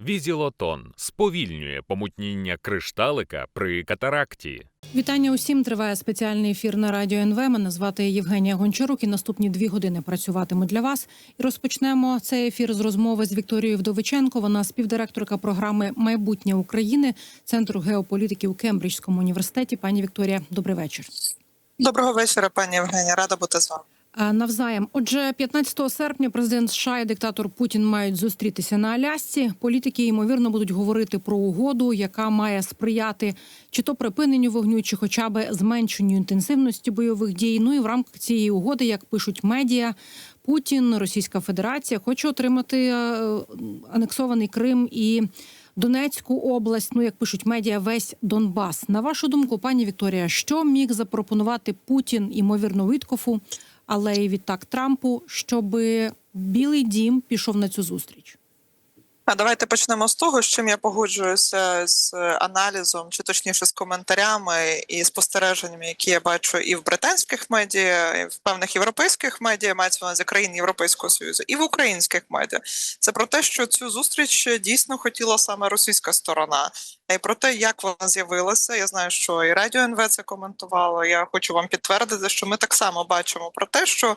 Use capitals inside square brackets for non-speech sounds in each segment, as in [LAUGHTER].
Візілотон сповільнює помутніння кришталика при катаракті. Вітання усім. Триває спеціальний ефір на радіо НВ. Мене звати Євгенія Гончарук. І наступні дві години працюватиму для вас. І розпочнемо цей ефір з розмови з Вікторією Вдовиченко. Вона співдиректорка програми Майбутнє України Центру геополітики у Кембриджському університеті. Пані Вікторія, добрий вечір. Доброго вечора, пані Євгенія. Рада бути з вами. А, Навзаєм, отже, 15 серпня президент США і диктатор Путін мають зустрітися на Алясці. Політики ймовірно будуть говорити про угоду, яка має сприяти чи то припиненню вогню, чи хоча б зменшенню інтенсивності бойових дій. Ну і в рамках цієї угоди, як пишуть медіа, Путін, Російська Федерація хоче отримати е, анексований Крим і. Донецьку область, ну як пишуть медіа, весь Донбас. На вашу думку, пані Вікторія, що міг запропонувати Путін, ймовірно, Виткофу, але і відтак Трампу, щоб Білий Дім пішов на цю зустріч? А давайте почнемо з того, з чим я погоджуюся з аналізом, чи точніше з коментарями і спостереженнями, які я бачу і в британських медіа, і в певних європейських медіа, мається на увазі країн Європейського союзу, і в українських медіа. Це про те, що цю зустріч дійсно хотіла саме російська сторона. І про те, як вона з'явилася, я знаю, що і радіо НВ це коментувало. Я хочу вам підтвердити, що ми так само бачимо про те, що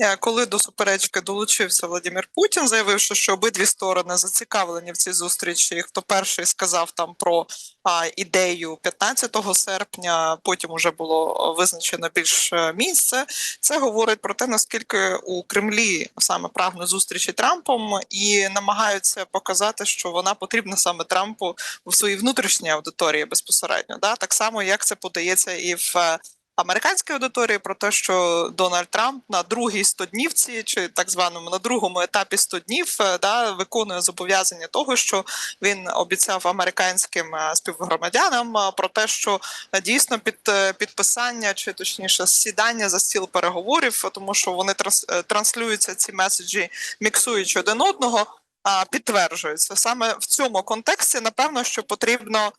е, коли до суперечки долучився Владимир Путін, заявивши, що обидві сторони зацікавлені в цій зустрічі. Хто перший сказав там про а, ідею 15 серпня, потім уже було визначено більш е, місце. Це говорить про те, наскільки у Кремлі саме прагнуть зустрічі Трампом і намагаються показати, що вона потрібна саме Трампу в своїй внутрішній аудиторії безпосередньо. Да? Так само, як це подається і в американській аудиторії, про те, що Дональд Трамп на другій стоднівці, чи так званому на другому етапі 100 днів, е, да, виконує зобов'язання того, що він обіцяв американським е, співгромадянам е, про те, що дійсно під підписання, чи точніше сідання за стіл переговорів, тому що вони транс, транслюються ці меседжі, міксуючи один одного. А, Підтверджується саме в цьому контексті. Напевно, що потрібно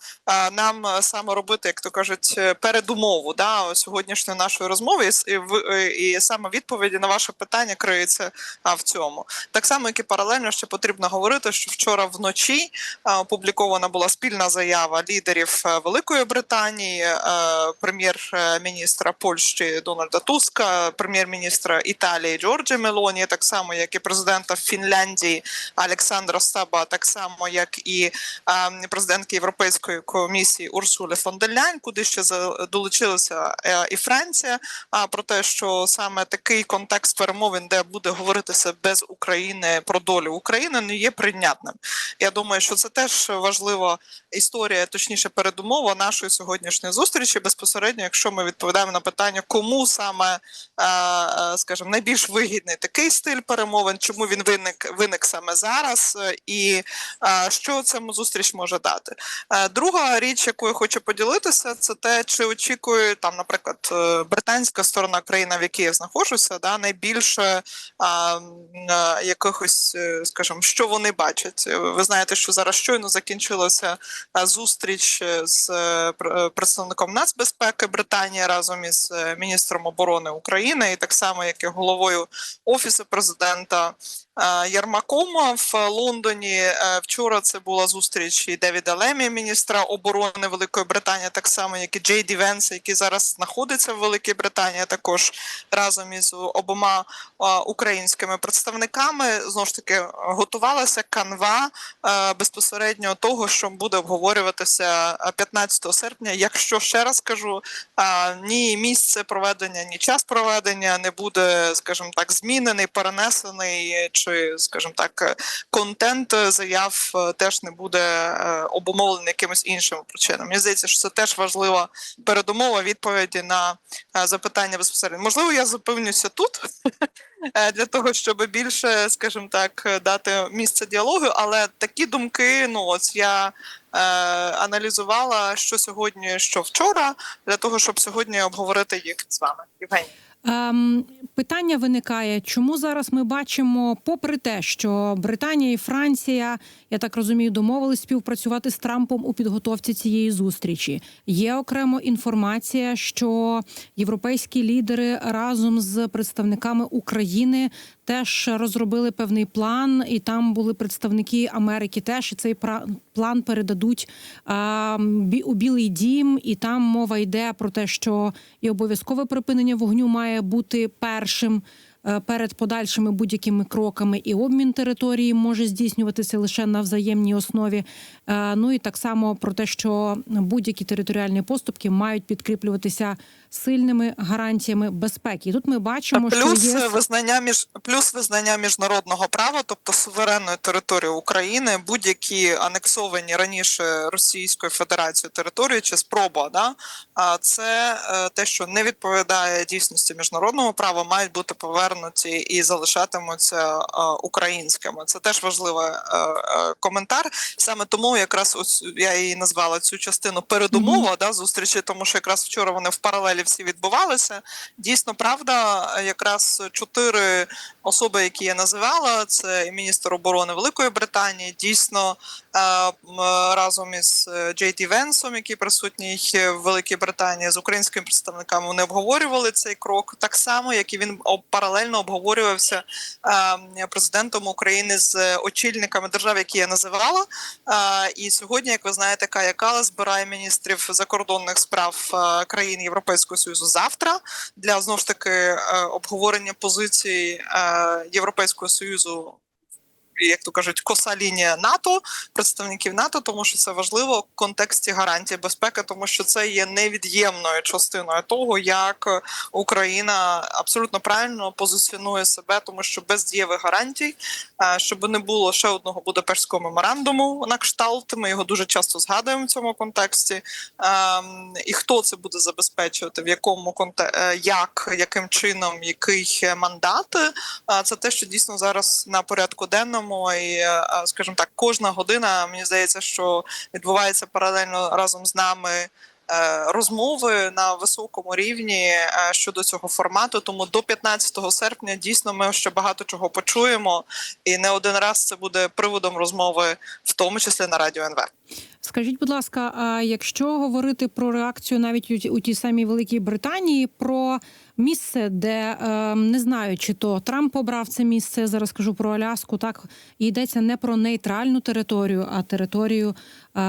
нам саме робити, як то кажуть, передумову да, сьогоднішньої нашої розмови, і, і, саме відповіді на ваше питання криється в цьому. Так само, як і паралельно ще потрібно говорити, що вчора вночі опублікована була спільна заява лідерів е, Великої Британії, е, прем'єр-міністра Польщі Дональда Туска, прем'єр-міністра Італії Джорджі Мелоні, так само як і президента Фінляндії Олександра Стаба, так само як і президентки Європейської комісії Урсули фон дер Ляйн, куди ще долучилася е, і Франція. А про те, що саме такий контекст перемовин, де буде говоритися без України про долю України, не є прийнятним. Я думаю, що це теж важлива історія, точніше, передумова нашої сьогоднішньої зустрічі. Безпосередньо, якщо ми відповідаємо на питання, кому саме е, е, скажімо, найбільш вигідний такий стиль перемовин, чому він виник виник саме зараз, е, і е, що цьому зустріч може дати. Е, Друга річ, яку я хочу поділитися, це те, чи очікує там, наприклад, британська сторона країна, в якій я знаходжуся, да найбільше а, якихось, скажімо, що вони бачать. Ви знаєте, що зараз щойно закінчилася зустріч з представником нацбезпеки Британії разом із міністром оборони України, і так само, як і головою офісу президента Єрмаком в Лондоні. Е, Вчора це була зустріч і Девіда Лемі, міністра оборони Великої Британії, так само як і Джей Ді Венс, який зараз знаходиться в Великій Британії, також разом із обома українськими представниками. Знову ж таки, готувалася канва е, безпосередньо того, що буде обговорюватися е, 15 серпня. Якщо ще раз кажу, ні місце проведення, ні час проведення не буде, скажімо так, змінений, перенесений, чи, скажімо так, е, контент е, заяв е, теж не буде е, обумовлений якимось іншим причинам. Мені здається, що це теж важлива передумова відповіді на запитання безпосередньо. Можливо, я зупинюся тут [LAUGHS] для того, щоб більше, скажімо так, дати місце діалогу. Але такі думки, ну ось я аналізувала що сьогодні, що вчора, для того, щоб сьогодні обговорити їх з вами. Євгеній. Ем, питання виникає, чому зараз ми бачимо, попри те, що Британія і Франція, я так розумію, домовились співпрацювати з Трампом у підготовці цієї зустрічі. Є окремо інформація, що європейські лідери разом з представниками України теж розробили певний план, і там були представники Америки. Теж і цей план передадуть у Білий Дім, і там мова йде про те, що і обов'язкове припинення вогню має бути першим. Е, Перед подальшими будь-якими кроками і обмін території може здійснюватися лише на взаємній основі. Е, Ну і так само про те, що будь-які територіальні поступки мають підкріплюватися сильними гарантіями безпеки. І тут ми бачимо, плюс що є визнання між плюс визнання міжнародного права, тобто суверенної території України, будь-які анексовані раніше Російською Федерацією території чи спроба, да це е, те, що не відповідає дійсності міжнародного права, мають бути повернуті і залишатимуться е, українськими. Це теж важливий е, е, коментар. Саме тому якраз ось я її назвала цю частину передумова да зустрічі, тому що якраз вчора вони в паралелі всі відбувалися. Дійсно, правда, якраз чотири особи, які я називала, це і міністр оборони Великої Британії, дійсно е, разом із Джей Ді Венсом, який присутній в Великій Британії, з українськими представниками вони обговорювали цей крок, так само як і він об- паралельно обговорювався е, президентом України з очільниками держав, які я називала. Е, І сьогодні, як ви знаєте, Кая Кала збирає міністрів закордонних справ е, країн Європейського Союзу завтра для знов ж таки е, обговорення позицій е, Європейського Союзу. Як то кажуть, коса лінія НАТО, представників НАТО, тому що це важливо в контексті гарантії безпеки, тому що це є невід'ємною частиною того, як Україна абсолютно правильно позиціонує себе, тому що без дієвих гарантій, е, щоб не було ще одного Будапештського меморандуму на кшталт. Ми його дуже часто згадуємо в цьому контексті. Ем, І хто це буде забезпечувати, в якому конте е, як, яким чином, який мандат. Е, Це те, що дійсно зараз на порядку денному, і е, скажімо так, кожна година мені здається, що відбувається паралельно разом з нами. е, Розмови на високому рівні е, щодо цього формату, тому до 15 серпня дійсно ми ще багато чого почуємо, і не один раз це буде приводом розмови, в тому числі на радіо НВ. Скажіть, будь ласка, а якщо говорити про реакцію навіть у, тій самій Великій Британії, про місце, де е, не знаю, чи то Трамп обрав це місце, зараз скажу про Аляску, так і йдеться не про нейтральну територію, а територію е,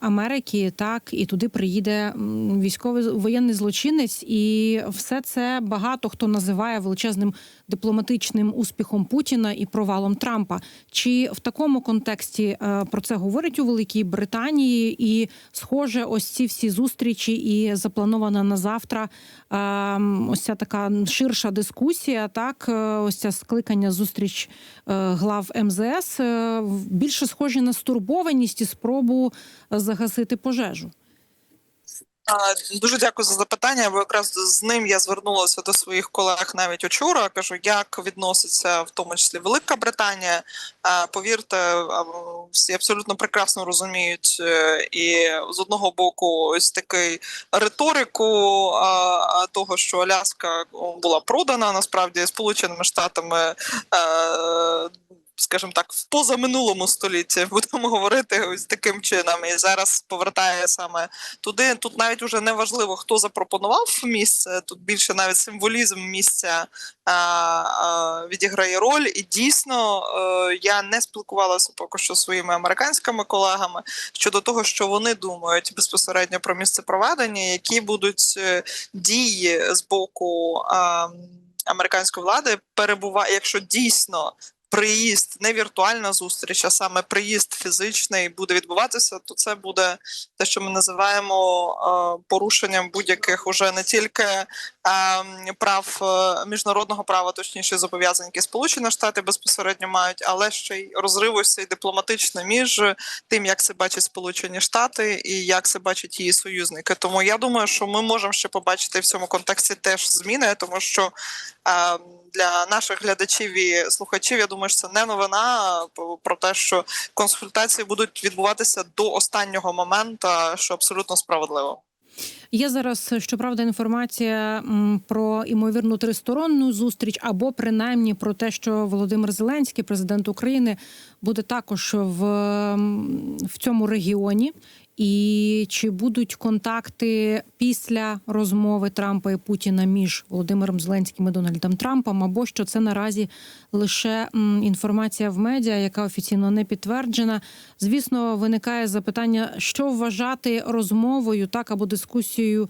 Америки, так і туди приїде військовий воєнний злочинець, і все це багато хто називає величезним дипломатичним успіхом Путіна і провалом Трампа. Чи в такому контексті е, про це говорять у Великій Британії? І схоже, ось ці всі зустрічі і запланована на завтра е, ось ця така ширша дискусія. Так, е, ось ця скликання зустріч е, глав МЗС більше схожі на стурбованість і спробу загасити пожежу. Дуже дякую за запитання, бо якраз з ним я звернулася до своїх колег навіть учора. Кажу, як відноситься в тому числі Велика Британія. Повірте, всі абсолютно прекрасно розуміють е, і з одного боку, ось такий риторику того, що Аляска була продана насправді Сполученими Штатами. Скажімо так, в позаминулому столітті [LAUGHS] будемо говорити ось таким чином, і зараз повертає саме туди. Тут навіть уже не важливо, хто запропонував місце. Тут більше навіть символізм місця а, а, відіграє роль. І дійсно е, я не спілкувалася поки що своїми американськими колегами щодо того, що вони думають безпосередньо про місце проведення, які будуть е, дії з боку а, американської влади, перебуває, якщо дійсно. Приїзд не віртуальна зустріч, а саме приїзд фізичний буде відбуватися, то це буде те, що ми називаємо е, порушенням будь-яких уже не тільки е, прав е, міжнародного права, точніше зобов'язань, які Сполучені Штати безпосередньо мають, але ще й розриву й дипломатично між тим, як це бачать Сполучені Штати і як це бачать її союзники. Тому я думаю, що ми можемо ще побачити в цьому контексті теж зміни, тому що для наших глядачів і слухачів, я думаю, що це не новина про те, що консультації будуть відбуватися до останнього моменту, що абсолютно справедливо. Є зараз щоправда інформація про імовірну тристоронну зустріч, або принаймні про те, що Володимир Зеленський, президент України, буде також в, в цьому регіоні? І чи будуть контакти після розмови Трампа і Путіна між Володимиром Зеленським і Дональдом Трампом? Або що це наразі лише інформація в медіа, яка офіційно не підтверджена? Звісно, виникає запитання, що вважати розмовою, так або дискусією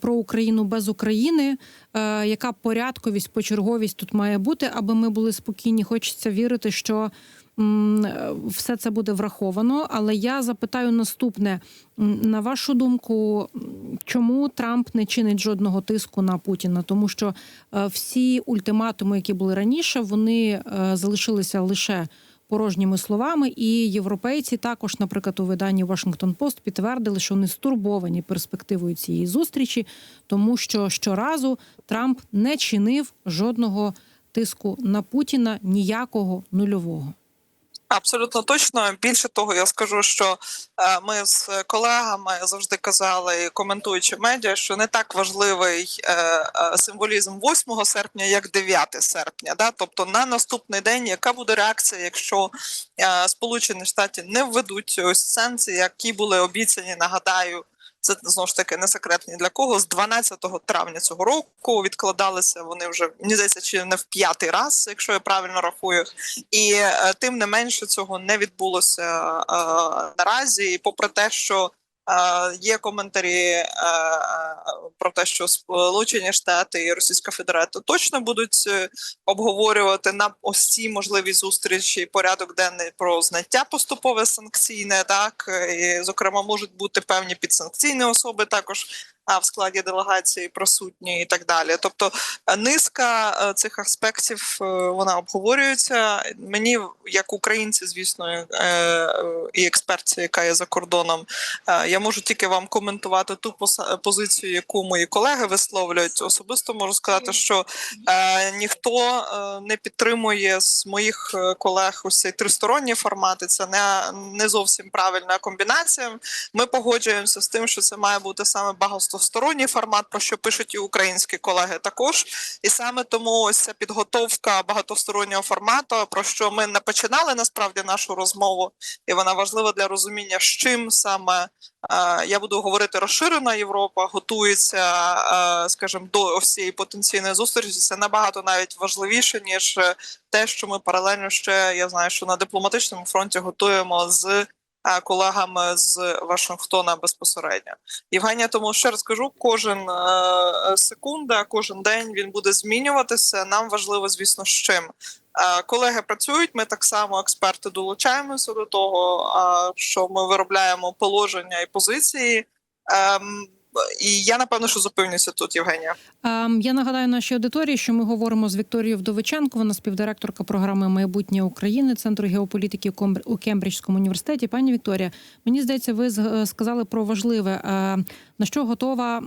про Україну без України, е, яка порядковість, почерговість тут має бути, аби ми були спокійні. Хочеться вірити, що все це буде враховано. Але я запитаю наступне: на вашу думку, чому Трамп не чинить жодного тиску на Путіна? Тому що е, всі ультиматуми, які були раніше, вони е, залишилися лише. Порожніми словами, і європейці також, наприклад, у виданні Washington Post підтвердили, що вони стурбовані перспективою цієї зустрічі, тому що щоразу Трамп не чинив жодного тиску на Путіна, ніякого нульового. Абсолютно точно. Більше того, я скажу, що е, ми з колегами завжди казали, коментуючи медіа, що не так важливий е, е, символізм 8 серпня, як 9 серпня. Да? Тобто на наступний день, яка буде реакція, якщо Сполучені Штати не введуть ось санкції, які були обіцяні, нагадаю. Це знову ж таки не секрет ні для кого. З 12 травня цього року відкладалися вони вже мені здається, чи не в п'ятий раз, якщо я правильно рахую. І е, тим не менше цього не відбулося е, наразі. І попри те, що е, є коментарі е, про те, що Сполучені Штати і Російська Федерація точно будуть е, обговорювати на ось ці можливі зустрічі порядок денний про зняття поступове санкційне, так і зокрема можуть бути певні підсанкційні особи також. А в складі делегації присутні і так далі. Тобто е, низка е, цих аспектів е, вона обговорюється. Мені, як українці, звісно, і експертці, яка є за кордоном, я можу тільки вам коментувати ту позицію, яку мої колеги висловлюють. Особисто можу сказати, що ніхто не підтримує з моїх колег ось цей тристоронній формат. І це не, не зовсім правильна комбінація. Ми погоджуємося з тим, що це має бути саме багатосторонній формат, про що пишуть і українські колеги також. І саме тому ось ця підготовка багатостороннього формату, про що ми не починали насправді нашу розмову, і вона важлива для розуміння, з чим саме е, я буду говорити розширена Європа, готується, е, скажімо, до ось цієї потенційної зустрічі. Це набагато навіть важливіше ніж те, що ми паралельно ще я знаю, що на дипломатичному фронті готуємо з колегами з Вашингтона безпосередньо. Євгенія, тому ще раз кажу, кожен е, секунда, кожен день він буде змінюватися. Нам важливо, звісно, з чим. Е, Колеги працюють. Ми так само, експерти, долучаємося до того, е, що ми виробляємо положення і позиції. Ем, І я напевно, що зупинюся тут, Євгенія. Ем, Я нагадаю нашій аудиторії, що ми говоримо з Вікторією Вдовиченко, вона співдиректорка програми Майбутнє України Центру геополітики у Кембриджському університеті. Пані Вікторія, мені здається, ви з- сказали про важливе е, на що готова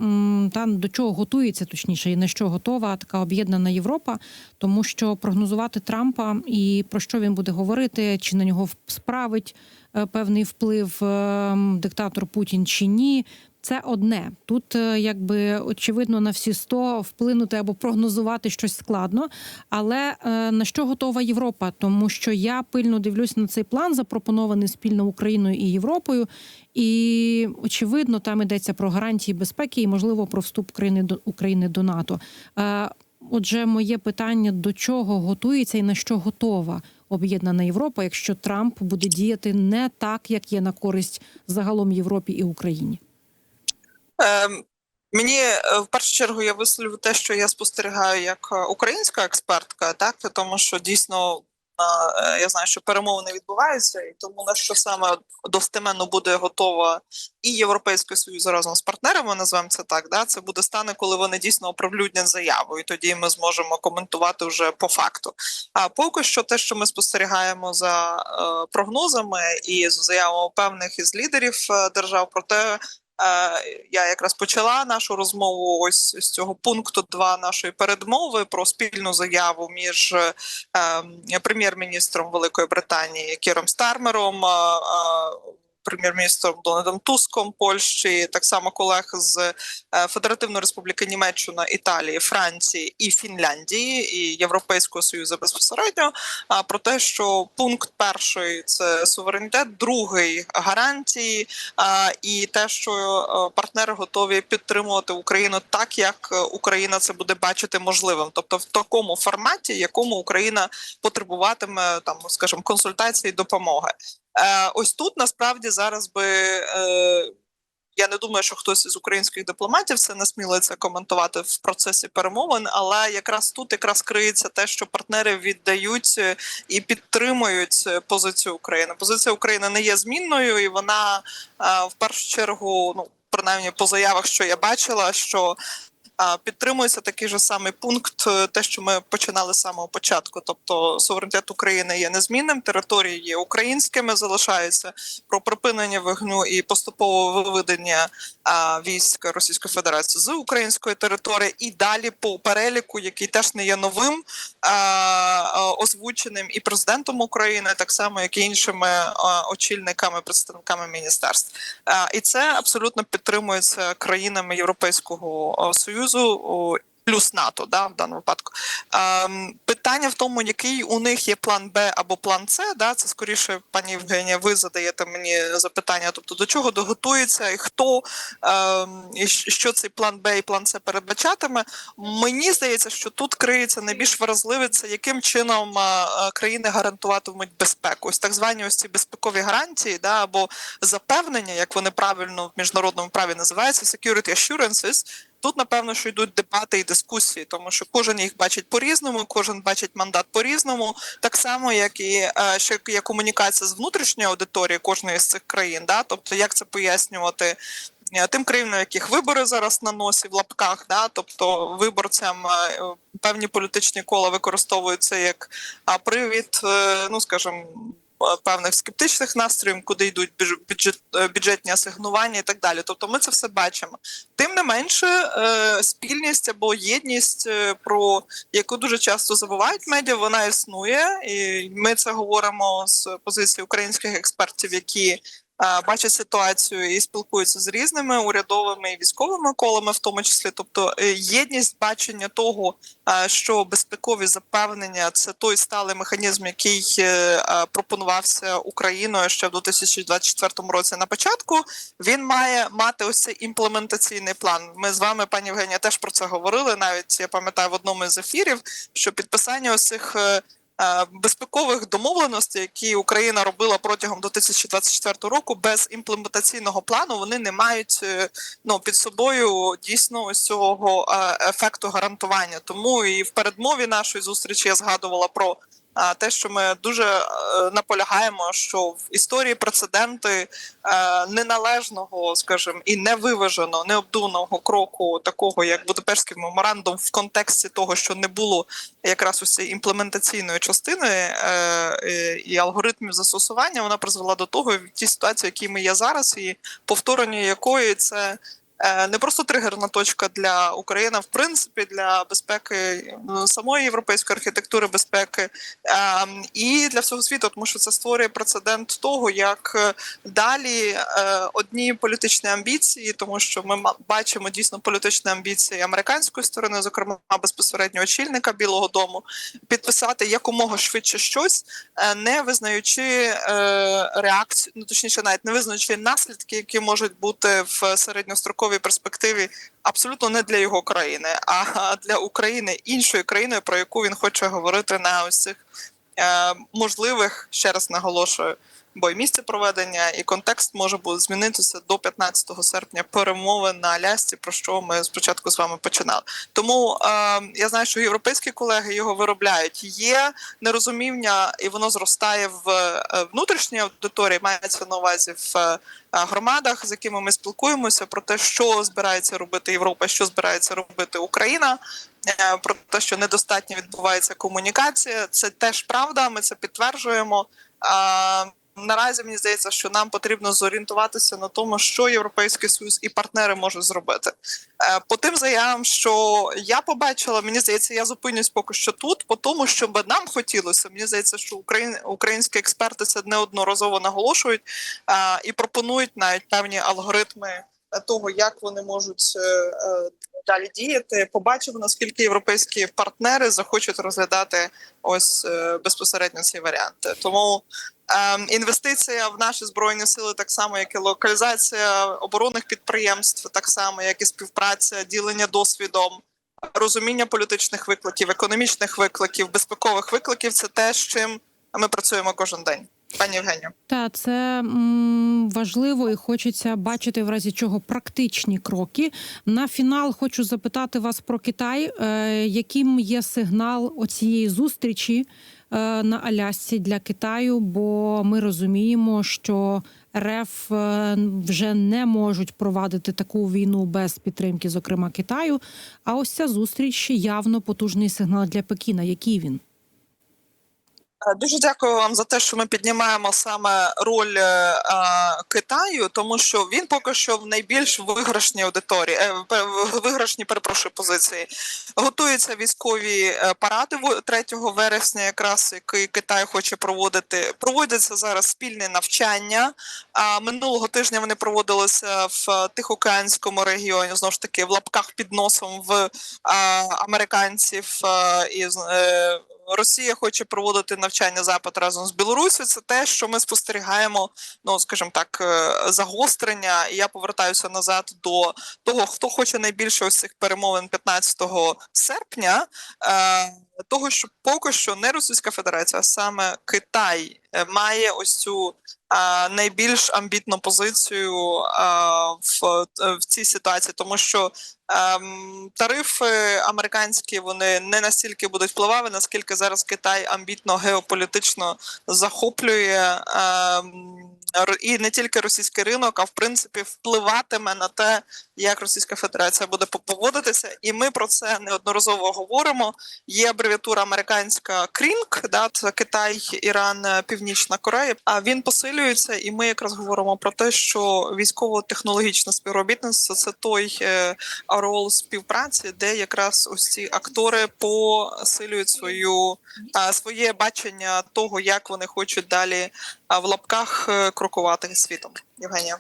та до чого готується, точніше, і на що готова така об'єднана Європа, тому що прогнозувати Трампа і про що він буде говорити, чи на нього справить е, певний вплив е, диктатор Путін чи ні. Це одне тут, е, якби очевидно, на всі 100 вплинути або прогнозувати щось складно. Але е, на що готова Європа? Тому що я пильно дивлюсь на цей план, запропонований спільно Україною і Європою. І очевидно, там йдеться про гарантії безпеки і, можливо, про вступ України до України до НАТО. Е, Отже, моє питання: до чого готується і на що готова об'єднана Європа, якщо Трамп буде діяти не так, як є на користь загалом Європі і Україні? Ем, Мені е, в першу чергу я висловлю те, що я спостерігаю як е, українська експертка, так тому що дійсно е, я знаю, що перемовини відбуваються, і тому на що саме достеменно буде готова і Європейський Союз разом з партнерами, називаємо це так. Да, це буде стане, коли вони дійсно оприлюднять заяву, і тоді ми зможемо коментувати вже по факту. А поки що, те, що ми спостерігаємо за прогнозами і з заявами певних із лідерів держав, про те. Е, Я якраз почала нашу розмову ось з цього пункту 2 нашої передмови про спільну заяву між е, ем, прем'єр-міністром Великої Британії Кіром Стармером, е, прем'єр-міністром Дональдом Туском Польщі, так само колег з е, Федеративної Республіки Німеччина, Італії, Франції і Фінляндії і Європейського союзу безпосередньо. А про те, що пункт перший це суверенітет, другий гарантії, і те, що е, партнери готові підтримувати Україну так, як е, Україна це буде бачити можливим, тобто в такому форматі, якому Україна потребуватиме там, скажімо, консультації допомоги. Е, ось тут насправді зараз би. Е, я не думаю, що хтось із українських дипломатів це насмілиться коментувати в процесі перемовин, але якраз тут якраз криється те, що партнери віддають е, і підтримують позицію України. Позиція України не є змінною, і вона в першу чергу, ну принаймні по заявах, що я бачила, що підтримується такий же самий пункт, е, те, що ми починали з самого початку. Тобто суверенітет України є незмінним, території є українськими, залишаються про припинення вогню і поступове виведення а, військ Російської Федерації з української території, і далі по переліку, який теж не є новим, а, озвученим і президентом України, так само як і іншими очільниками, представниками міністерств. І це абсолютно підтримується країнами Європейського а, союзу. Плюс НАТО, да, в даному випадку ем, питання в тому, який у них є план Б або план С. Да, це скоріше, пані Євгенія, ви задаєте мені запитання. Тобто до чого доготується і хто ем, і що цей план Б і план С передбачатиме. Мені здається, що тут криється найбільш вразливе це яким чином е, країни гарантуватимуть безпеку. Ось так звані ось ці безпекові гарантії, да, або запевнення, як вони правильно в міжнародному праві називаються, security assurances, Тут напевно, що йдуть дебати і дискусії, тому що кожен їх бачить по-різному, кожен бачить мандат по-різному, так само, як і е, ще є комунікація з внутрішньою аудиторією кожної з цих країн. Да? Тобто, як це пояснювати е, тим країнам, яких вибори зараз на носі в лапках, да? тобто виборцям е, певні політичні кола використовуються як привід, ну скажімо, певних скептичних настроїв, куди йдуть бюджет, е, бюджетні асигнування і так далі. Тобто ми це все бачимо. Тим не менше, е, спільність або єдність, е, про яку дуже часто забувають медіа, вона існує, і ми це говоримо з позиції українських експертів, які е, бачать ситуацію і спілкуються з різними урядовими і військовими колами, в тому числі. Тобто е, єдність бачення того, що безпекові запевнення це той сталий механізм, який е, пропонувався Україною ще в 2024 році на початку. Він має мати ось цей імплементаційний план. Ми з вами, пані Євгенія, теж про це говорили. Навіть я пам'ятаю в одному із ефірів, що підписання ось цих е, безпекових домовленостей, які Україна робила протягом 2024 року, без імплементаційного плану вони не мають е, ну під собою дійсно ось цього е, ефекту гарантування. Тому і в передмові нашої зустрічі я згадувала про. Те, що ми дуже е, наполягаємо, що в історії прецеденти е, неналежного, скажімо, і невиваженого, необдуманого кроку, такого як Будапештський меморандум, в контексті того, що не було якраз цієї імплементаційної частини е, і алгоритмів застосування, вона призвела до того в тій ситуації, в якій ми є зараз, і повторення якої це. Е, Не просто тригерна точка для України, в принципі для безпеки е, самої європейської архітектури безпеки е, і для всього світу, тому що це створює прецедент того, як е, далі одні політичні амбіції, тому що ми бачимо дійсно політичні амбіції американської сторони, зокрема безпосередньо очільника Білого Дому, підписати якомога швидше щось, не визнаючи реакцію, ну точніше, навіть не визнаючи наслідки, які можуть бути в середньостроковій перспективі, абсолютно не для його країни, а для України іншої країни, про яку він хоче говорити на ось цих е, можливих, ще раз наголошую, бо і місце проведення, і контекст може бути змінитися до 15 серпня перемовин на Алясці, про що ми спочатку з вами починали. Тому е, я знаю, що європейські колеги його виробляють. Є нерозуміння, і воно зростає в е, внутрішній аудиторії, мається на увазі в е, громадах, з якими ми спілкуємося, про те, що збирається робити Європа, що збирається робити Україна. е, Про те, що недостатньо відбувається комунікація, це теж правда. Ми це підтверджуємо. Наразі мені здається, що нам потрібно зорієнтуватися на тому, що Європейський Союз і партнери можуть зробити. Е, По тим заявам, що я побачила, мені здається, я зупинюсь поки що тут, по тому, що би нам хотілося. Мені здається, що україн, українські експерти це неодноразово наголошують е, і пропонують навіть певні алгоритми того, як вони можуть е, е, далі діяти. Побачимо, наскільки європейські партнери захочуть розглядати ось е, безпосередньо ці варіанти. Тому інвестиція в наші збройні сили, так само як і локалізація оборонних підприємств, так само як і співпраця, ділення досвідом. Розуміння політичних викликів, економічних викликів, безпекових викликів це те, з чим ми працюємо кожен день. Пані Євгенію. Та це важливо і хочеться бачити в разі чого практичні кроки. На фінал хочу запитати вас про Китай. Е, яким є сигнал оцієї зустрічі е, на Алясці для Китаю? Бо ми розуміємо, що РФ е, вже не можуть провадити таку війну без підтримки, зокрема Китаю. А ось ця зустріч явно потужний сигнал для Пекіна. Який він? Е, Дуже дякую вам за те, що ми піднімаємо саме роль е, е, Китаю, тому що він поки що в найбільш виграшній аудиторії, е, в- в виграшній перепрошую позиції. Готуються військові е, паради 3 вересня, якраз який Китай хоче проводити. Проводяться зараз спільні навчання. А минулого тижня вони проводилися в Тихоокеанському регіоні, знову ж таки в лапках під носом в е, американців е, і е, Росія хоче проводити навчання запад разом з Білорусі. Це те, що ми спостерігаємо, ну скажімо так, е, загострення. І я повертаюся назад до того, хто хоче найбільше ось цих перемовин 15 серпня. Е, того, що поки що не Російська Федерація, а саме Китай має ось цю е, найбільш амбітну позицію е, в, в цій ситуації, тому що ем, тарифи американські вони не настільки будуть впливати, наскільки зараз Китай амбітно геополітично захоплює ем, і не тільки російський ринок, а в принципі впливатиме на те, як Російська Федерація буде поводитися. І ми про це неодноразово говоримо. Є абревіатура американська КРІНК, да, це Китай, Іран, е, Північна Корея. А він посилюється, і ми якраз говоримо про те, що військово-технологічне співробітництво це той е, рол співпраці, де якраз ось ці актори посилюють свою своє бачення того, як вони хочуть далі в лапках е, крокувати світом. Євгенія.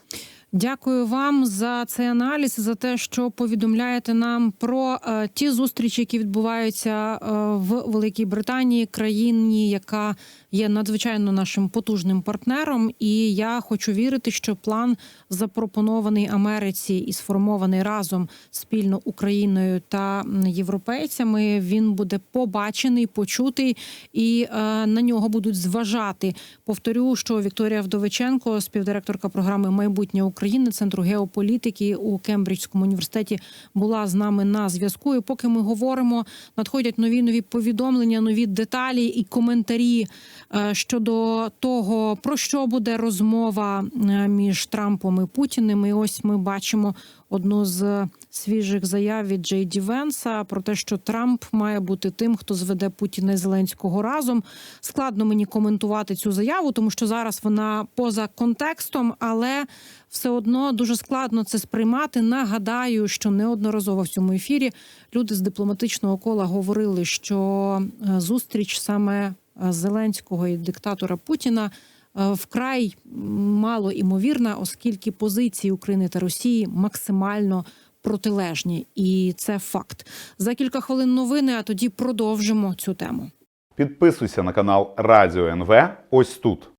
Дякую вам за цей аналіз, за те, що повідомляєте нам про е, ті зустрічі, які відбуваються е, в Великій Британії, країні, яка є надзвичайно нашим потужним партнером. І я хочу вірити, що план запропонований Америці і сформований разом спільно Україною та європейцями. Він буде побачений, почутий, і е, на нього будуть зважати. Повторю, що Вікторія Вдовиченко, співдиректорка програми Майбутнє України Центру геополітики у Кембриджському університеті, була з нами на зв'язку. І поки ми говоримо, надходять нові нові повідомлення, нові деталі і коментарі е, щодо того, про що буде розмова е, між Трампом і Путіним. І ось ми бачимо одну з свіжих заяв від Джей Ді Венса про те, що Трамп має бути тим, хто зведе Путіна і Зеленського разом. Складно мені коментувати цю заяву, тому що зараз вона поза контекстом, але все одно дуже складно це сприймати. Нагадаю, що неодноразово в цьому ефірі люди з дипломатичного кола говорили, що е, зустріч саме е, Зеленського і диктатора Путіна е, вкрай мало імовірна, оскільки позиції України та Росії максимально протилежні, і це факт. За кілька хвилин новини, а тоді продовжимо цю тему. Підписуйся на канал Радіо НВ ось тут.